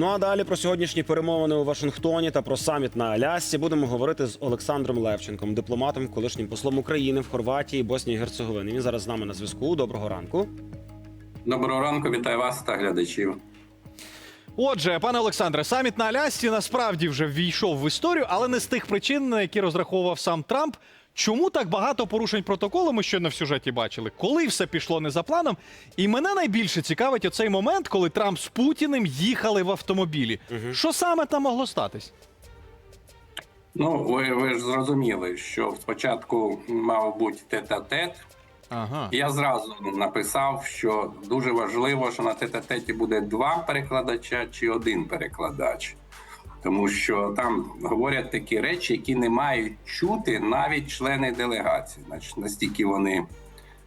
Ну а далі про сьогоднішні перемовини у Вашингтоні та про саміт на Алясці будемо говорити з Олександром Левченком, дипломатом, колишнім послом України в Хорватії, Боснії і Герцеговини. Він зараз з нами на зв'язку. Доброго ранку. Доброго ранку, вітаю вас та глядачів. Отже, пане Олександре, саміт на Алясці насправді вже ввійшов в історію, але не з тих причин, на які розраховував сам Трамп. Чому так багато порушень протоколу ми щойно в сюжеті бачили? Коли все пішло не за планом? І мене найбільше цікавить оцей момент, коли Трамп з Путіним їхали в автомобілі. Що саме там могло статись? Ну, ви, ви ж зрозуміли, що спочатку мав бути тет-а-тет. Ага. Я зразу написав, що дуже важливо, що на тет-а-теті буде два перекладача чи один перекладач. Тому що там говорять такі речі, які не мають чути навіть члени делегації, значить, настільки вони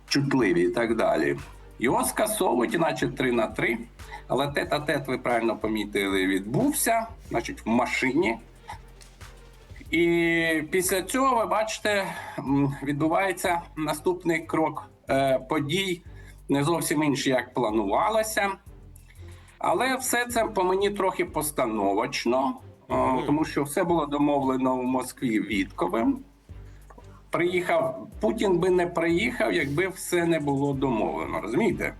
чутливі і так далі. Його скасовують, іначе 3 на 3. Але тет-а-тет, ви правильно помітили, відбувся, значить, в машині. І після цього, ви бачите, відбувається наступний крок е, подій, не зовсім інший, як планувалося. Але все це по мені трохи постановочно, тому що все було домовлено в Москві Вітковим. Приїхав Путін би не приїхав, якби все не було домовлено. Розумієте?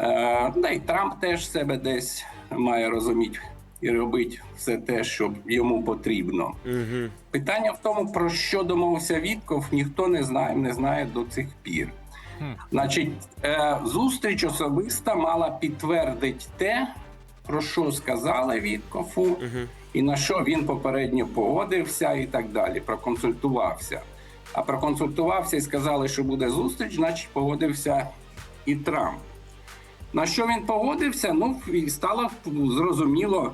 Е, да й Трамп теж себе десь має розуміти і робити все те, що йому потрібно. Угу. Питання в тому, про що домовився Вітков, ніхто не знає, не знає до цих пір. Значить, е, зустріч особиста мала підтвердити те, про що сказали Віткову, Угу. і на що він попередньо погодився, і так далі. Проконсультувався. А проконсультувався і сказали, що буде зустріч, значить погодився і Трамп. На що він погодився? Ну і стало зрозуміло.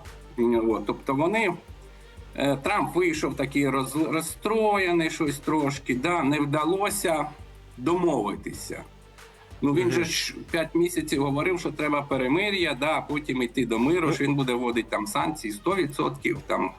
Тобто вони. е, Трамп вийшов такий роз, розстроєний, щось трошки, да, не вдалося домовитися. Ну він же ж 5 місяців говорив, що треба перемир'я, да, потім йти до миру, що він буде вводити там санкції 100%, там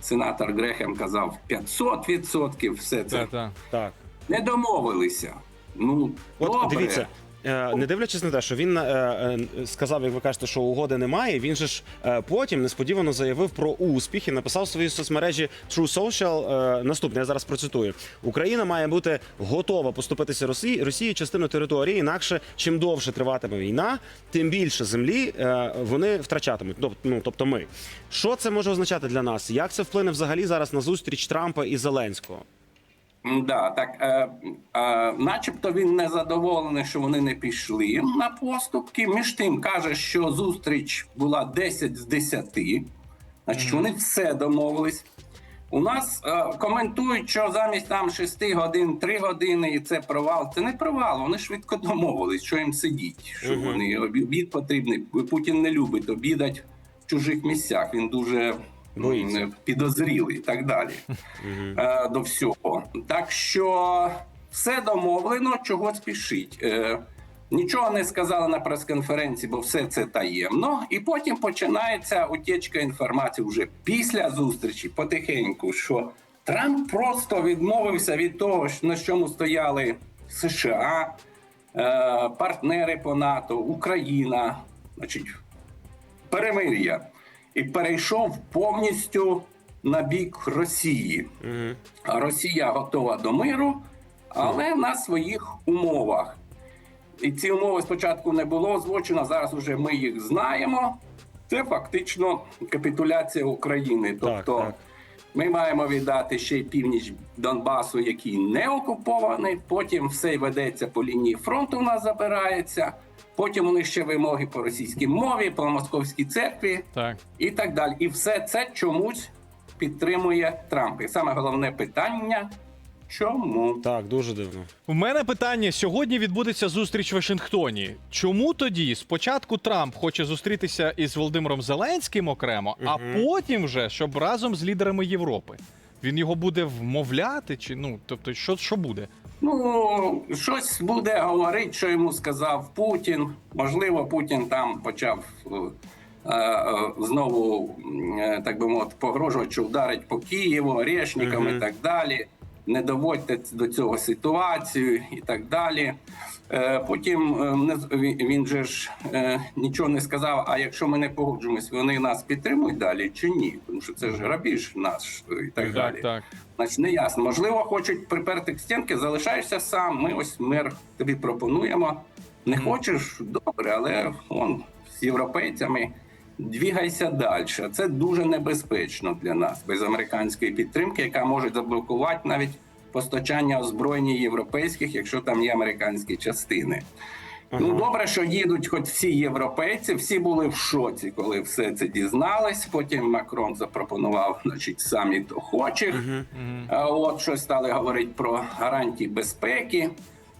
сенатор Грехем казав 500%, все це. Та-та. Так. Не домовилися. Ну, От добре. дивіться. Е, Не дивлячись на те, що він е, е, сказав, як ви кажете, що угоди немає. Він же ж потім несподівано заявив про успіх і написав в своїй соцмережі True Social наступне. Я зараз процитую: Україна має бути готова поступитися Росії Росії частину території. Інакше чим довше триватиме війна, тим більше землі вони втрачатимуть. Ну тобто, ми що це може означати для нас? Як це вплине взагалі зараз на зустріч Трампа і Зеленського? Да, так, е, е, начебто він не задоволений, що вони не пішли на поступки. Між тим каже, що зустріч була 10 з 10. Значить, вони все домовились. У нас е, коментують, що замість там 6 годин 3 години, і це провал. Це не провал. Вони швидко домовились, що їм сидіть. Що вони обід потрібний. Путін не любить обідати в чужих місцях. Він дуже Боїться. м, підозрілий і так далі е, до всього. Так що все домовлено, чого спішить. Е, нічого не сказали на прес-конференції, бо все це таємно. І потім починається утічка інформації вже після зустрічі, потихеньку, що Трамп просто відмовився від того, на чому стояли США, е, партнери по НАТО, Україна, значить, перемир'я. І перейшов повністю на бік Росії. Угу. Росія готова до миру, але на своїх умовах. І ці умови спочатку не було озвучено, зараз вже ми їх знаємо. Це фактично капітуляція України. Тобто так. ми маємо віддати ще й північ Донбасу, який не окупований. Потім все ведеться по лінії фронту. У нас забирається. Потім у них ще вимоги по російській мові, по московській церкві Так. і так далі. І все це чомусь підтримує Трамп. І саме головне питання: чому? Так, дуже дивно. У мене питання: сьогодні відбудеться зустріч в Вашингтоні. Чому тоді спочатку Трамп хоче зустрітися із Володимиром Зеленським окремо, а потім вже щоб разом з лідерами Європи? Він його буде вмовляти, чи ну тобто, що, що буде? Ну, щось буде говорити, що йому сказав Путін. Можливо, Путін там почав е, е, знову, е, так би мовити, погрожувати, що вдарить по Києву, орешникам Мгм. і так далі. Не доводьте до цього ситуацію і так далі. Е, Потім е, він же ж е, нічого не сказав. А якщо ми не погоджуємось, вони нас підтримують далі чи ні? Тому що це ж грабіж наш і так, далі. Так, так. Значить, не ясно. Можливо, хочуть приперти к стінки, залишаєшся сам. Ми ось мир тобі пропонуємо. Не хочеш добре, але он з європейцями двігайся далі. Це дуже небезпечно для нас без американської підтримки, яка може заблокувати навіть постачання озброєнь європейських, якщо там є американські частини. Ну добре, що їдуть, хоч всі європейці, всі були в шоці, коли все це дізнались. Потім Макрон запропонував, значить, саміт охочих. А От що стали говорити про гарантії безпеки.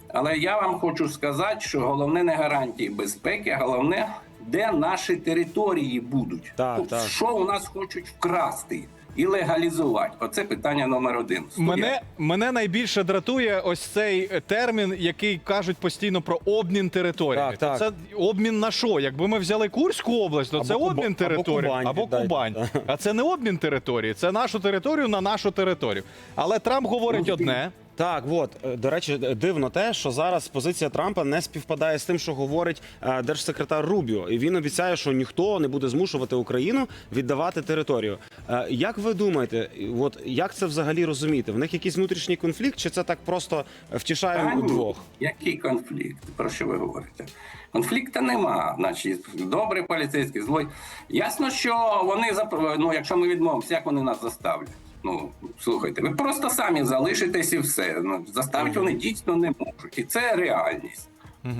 Але я вам хочу сказати, що головне не гарантії безпеки, а головне, де наші території будуть. Так, Тобто, так. що у нас хочуть вкрасти і легалізувати. Оце питання номер один. Студія. Мене, мене найбільше дратує ось цей термін, який кажуть постійно про обмін територіями. Так, так. Це обмін на що? Якби ми взяли Курську область, то Або це Куба- обмін або території Кубань або віддайте, Кубань. А це не обмін території, це нашу територію на нашу територію. Але Трамп говорить одне. Так, от е, до речі, дивно те, що зараз позиція Трампа не співпадає з тим, що говорить е, держсекретар Рубіо, і він обіцяє, що ніхто не буде змушувати Україну віддавати територію. Е, Як ви думаєте, от як це взагалі розуміти? В них якийсь внутрішній конфлікт, чи це так просто втішаємо ні, удвох? Який конфлікт? Про що ви говорите? Конфлікту нема. Значить, добрий поліцейський, злой. Ясно, що вони ну, якщо ми відмовимося, як вони нас заставлять? Ну слухайте, ви просто самі залишитесь і все. Ну заставити вони дійсно не можуть, і це реальність.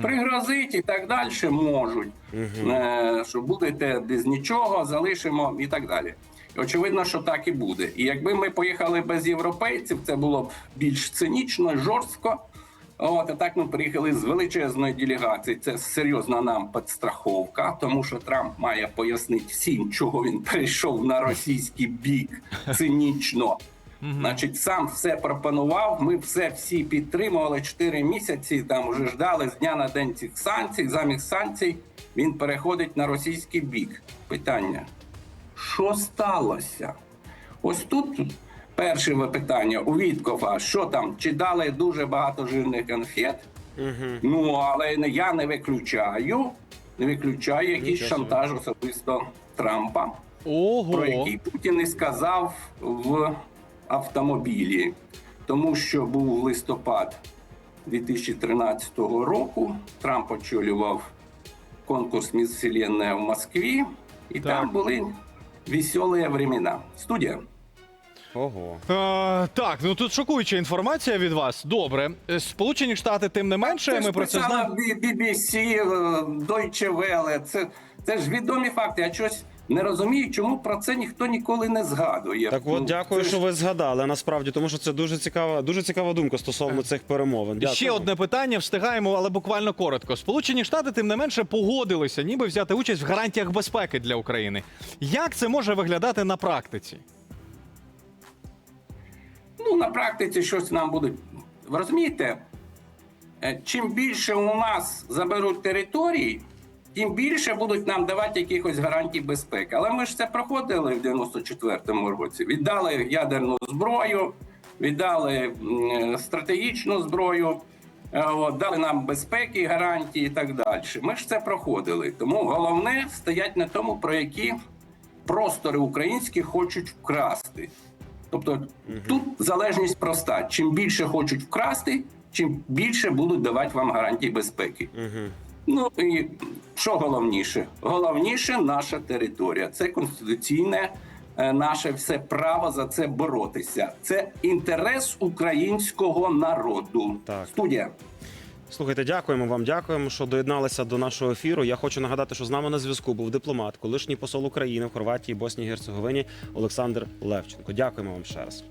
Пригрозить і так далі можуть. Е, що будете без нічого, залишимо і так далі. І очевидно, що так і буде. І якби ми поїхали без європейців, це було б більш цинічно, жорстко. От, а так ми приїхали з величезної делегації. Це серйозна нам підстраховка, тому що Трамп має пояснити всім, чого він перейшов на російський бік цинічно. Значить, сам все пропонував. Ми все всі підтримували 4 місяці. Там вже ждали з дня на день цих санкцій. Замість санкцій він переходить на російський бік. Питання: що сталося? Ось тут перше питання у Віткофа, що там, чи дали дуже багато жирних конфет? Ну, але я не виключаю, не виключаю якийсь Нічого шантаж особисто Трампа, про який Путін і сказав в автомобілі, тому що був листопад 2013 року. Трамп очолював конкурс «Міс Вселенная» в Москві, і Так. там були веселі времена. Студія. Ого. Е, так, ну тут шокуюча інформація від вас. Добре. Е, Сполучені Штати, тим не менше, Це ми про це знаємо. BBC, е, Deutsche Welle. Це, це ж відомі факти. Я щось не розумію, чому про це ніхто ніколи не згадує. Так, от Ну, дякую, це що ж- ви згадали. Насправді, тому що це дуже цікава, дуже цікава думка стосовно цих перемовин. Дякую. Ще одне питання встигаємо, але буквально коротко. Сполучені Штати, тим не менше, погодилися, ніби взяти участь в гарантіях безпеки для України. Як це може виглядати на практиці? Ну, на практиці щось нам будуть. Ви розумієте, е, чим більше у нас заберуть територій, тим більше будуть нам давати якихось гарантій безпеки. Але ми ж це проходили в 94-му році. Віддали ядерну зброю, віддали стратегічну зброю, е, дали нам безпеки, гарантії і так далі. Ми ж це проходили. Тому головне стоять на тому, про які простори українські хочуть вкрасти. Тобто тут залежність проста: чим більше хочуть вкрасти, чим більше будуть давати вам гарантії безпеки. Ну і що головніше? Головніше наша територія. Це конституційне е, наше все право за це боротися. Це інтерес українського народу. Так. Студія. Слухайте, дякуємо вам. Дякуємо, що доєдналися до нашого ефіру. Я хочу нагадати, що з нами на зв'язку був дипломат, колишній посол України в Хорватії, Боснії і Герцеговині Олександр Левченко. Дякуємо вам ще раз.